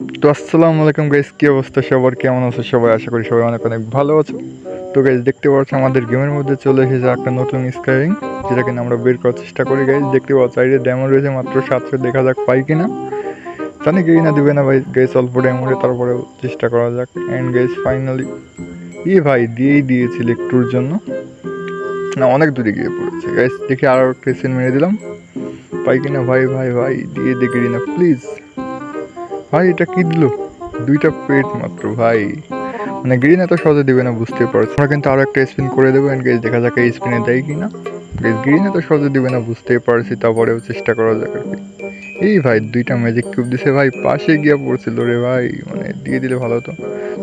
তো আসসালামু আলাইকুম গাইস কি অবস্থা? সবার কেমন আছো? সবাই আশা করি সবাই অনেক অনেক ভালো আছো। তো গাইস দেখতে পাচ্ছ আমাদের গেমের মধ্যে চলে এসেছে একটা নতুন স্কাইরিং যেটা কিনা আমরা বের করার চেষ্টা করি গাইস দেখতে পাচ্ছ সাইডে ড্যামো রয়েছে, মাত্র সাতশো, দেখা যাক পাই কিনা। জানি কি না, দিবে না ভাই। গাইস অল্প ড্যামোরে তারপরে চেষ্টা করা যাক। অ্যান্ড গাইস ফাইনালি ই ভাই, দিয়েই দিয়েছিল একটুর জন্য। না, অনেক দূরে গিয়ে পড়েছে। গাইস দেখি আরও একটা সিন মেরে দিলাম। পাই কিনা? ভাই ভাই ভাই, দিয়ে দেখি না প্লিজ ভাই, এটা কি দিল? দুইটা পেট মাত্র, ভাই। মানে গ্রিন এত সহজে দেবে না, বুঝতে পারছ। আমরা কিন্তু আরও একটা স্পিন করে দেবো এন্ড গেস দেখা যাক এই স্পিনে দেয় কি না গেস গ্রিন এত সহজে দিবে না, বুঝতে পারছি, তারপরেও চেষ্টা করা যাক আর কি। এই ভাই, দুইটা ম্যাজিক কিউব দিছে, ভাই, পাশে গিয়ে পড়ছিল রে ভাই মানে দিয়ে দিলে ভালো হতো।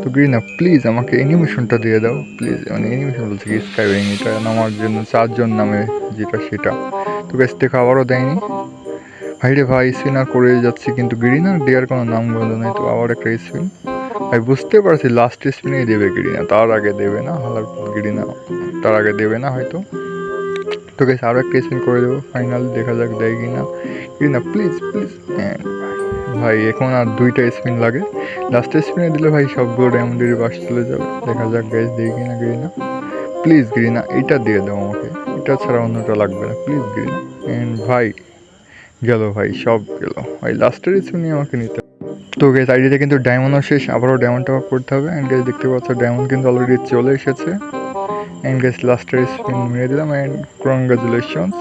তো গ্রিনা প্লিজ আমাকে অ্যানিমেশনটা দিয়ে দাও প্লিজ মানে অ্যানিমেশন বলছে কি স্কাই ওয়িং এটা নামার জন্য, চারজন নামে যেটা, সেটা। তো বেশ দেখো আবারও দেয়নি। ভাইরে ভাই স্পিন আর করে যাচ্ছি, কিন্তু গ্রিন আর দেওয়ার কোনো নাম বলো নাই, তো আবার একটা স্পিন ভাই বুঝতে পারছি লাস্ট স্পিনেই দেবে গ্রিনা, তার আগে দেবে না, হালার গ্রিনা তার আগে দেবে না হয়তো। তো গেছে আরও একটা স্পিন করে দেবো ফাইনাল দেখা যাক দেয় কি না গ্রিনা প্লিজ প্লিজ ভাই, এখন আর দুইটা স্পিন লাগে। লাস্ট স্পিনে দিলে ভাই সবগুলো ডায়মন্ডের বাস চলে যাবে। দেখা যাক গ্যাস দেয় কি না গ্রিনা। প্লিজ গ্রিনা, এটা দিয়ে দাও আমাকে, এটা ছাড়া অন্যটা লাগবে না। প্লিজ গ্রিনা অ্যান্ড ভাই গেল ভাই, সব গেল। ভাই লাস্টের স্পিনই আমাকে নিতে। তো গেস আইডিতে কিন্তু ডায়মন্ডও শেষ, আবারও ডায়মন্ড টপ করতে হবে। অ্যান্ড গেস দেখতে পাচ্ছ ডায়মন্ড কিন্তু অলরেডি চলে এসেছে। অ্যান্ড গেস লাস্টের স্পিন মেরে দিলাম অ্যান্ড কংগ্রাচুলেশনস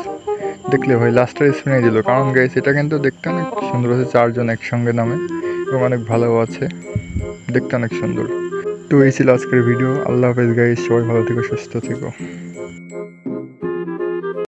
দেখলে ভাই লাস্টের স্পিনে দিল কারণ গেস এটা কিন্তু দেখতে অনেক সুন্দর আছে চারজন একসঙ্গে নামে। এবং অনেক ভালো আছে। দেখতে অনেক সুন্দর। তো এই ছিল আজকের ভিডিও আল্লাহ হাফেজ গাইস সবাই ভালো থেকো, সুস্থ থেকো।